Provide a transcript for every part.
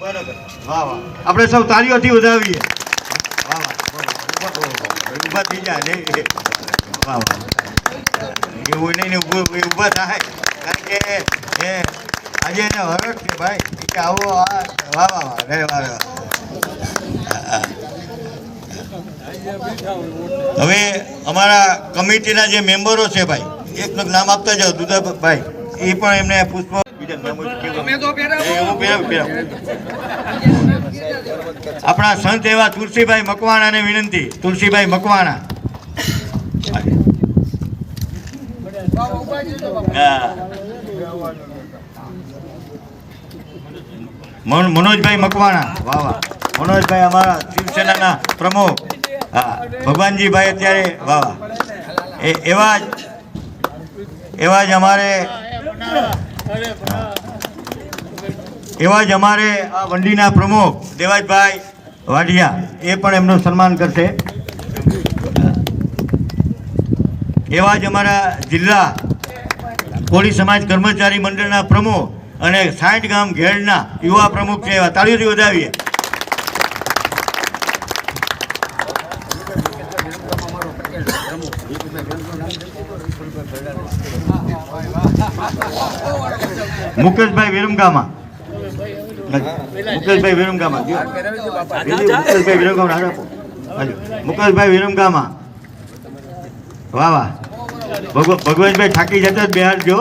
વાહ વાહ. આપણે સૌ તાળીઓથી વધાવીએ. વાહ વાહ. ઊભા- થઈ જાય ને એવું નહીં ને ઊભા થાય. કારણ કે, એ, આજે એને હરખ છે, ભાઈ. કે આવો, આ, વાહ રે વાહ. રે વાહ હવે અમારા કમિટીના જે મેમ્બરો છે, ભાઈ, એક નામ આપતા જાઓ, દુધાભાઈ. એ પણ એમને પુષ્પ આપણા સંત એવા તુલસીભાઈ મકવાણાને વિનંતી. તુલસીભાઈ મકવાણા. મનોજભાઈ મકવાણા. વાહ વાહ. મનોજભાઈ અમારા શિવસેનાના પ્રમુખ. હા. ભગવાનજીભાઈ અત્યારે વાહ વાહ. એવા જ એવા જ અમારે એવા જ અમારે આ વંડીના પ્રમુખ દેવાજભાઈ વાઢિયા, એ પણ એમનું સન્માન કરશે. એવા જ અમારા જિલ્લા કોળી સમાજ કર્મચારી મંડળના પ્રમુખ અને સાઠ ગામ ઘેડના યુવા પ્રમુખ છે, એવા તાળીઓથી વધાવીએ. મુકેશભાઈ વિરમગામા. મુકેશભાઈ વિરમગામા. મુકેશભાઈ વિરમગામા હાથ આપો. મુકેશભાઈ વિરમગામા. વાહ વાહ. ભગવાનભાઈ ઠાકી જતા જ બિહાર જો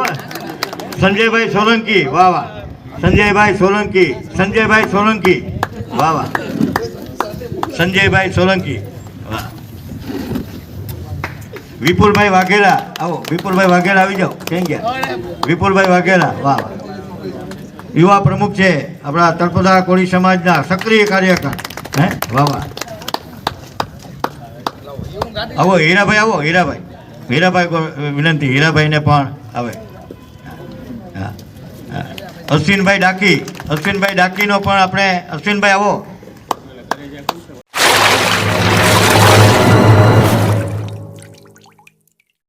સંજયભાઈ સોલંકી વાહ વાહ. સંજયભાઈ સોલંકી સંજયભાઈ સોલંકી વાહ વાહ. સંજયભાઈ સોલંકી વાહ. વિપુલભાઈ વાઘેલા આવો વિપુલભાઈ વાઘેલા આવી જાઓ ક્યાં ગયા? વિપુલભાઈ વાઘેલા વાહ વાહ. યુવા પ્રમુખ છે, આપણા તળપદા કોળી સમાજના સક્રિય કાર્યકર. હે? વાહ આવો, હીરાભાઈ આવો, હીરાભાઈ. હીરાભાઈ વિનંતી, હીરાભાઈને પણ આવે. અશ્વિનભાઈ ડાકી, અશ્વિનભાઈ ડાકીનો પણ આપણે અશ્વિનભાઈ આવો.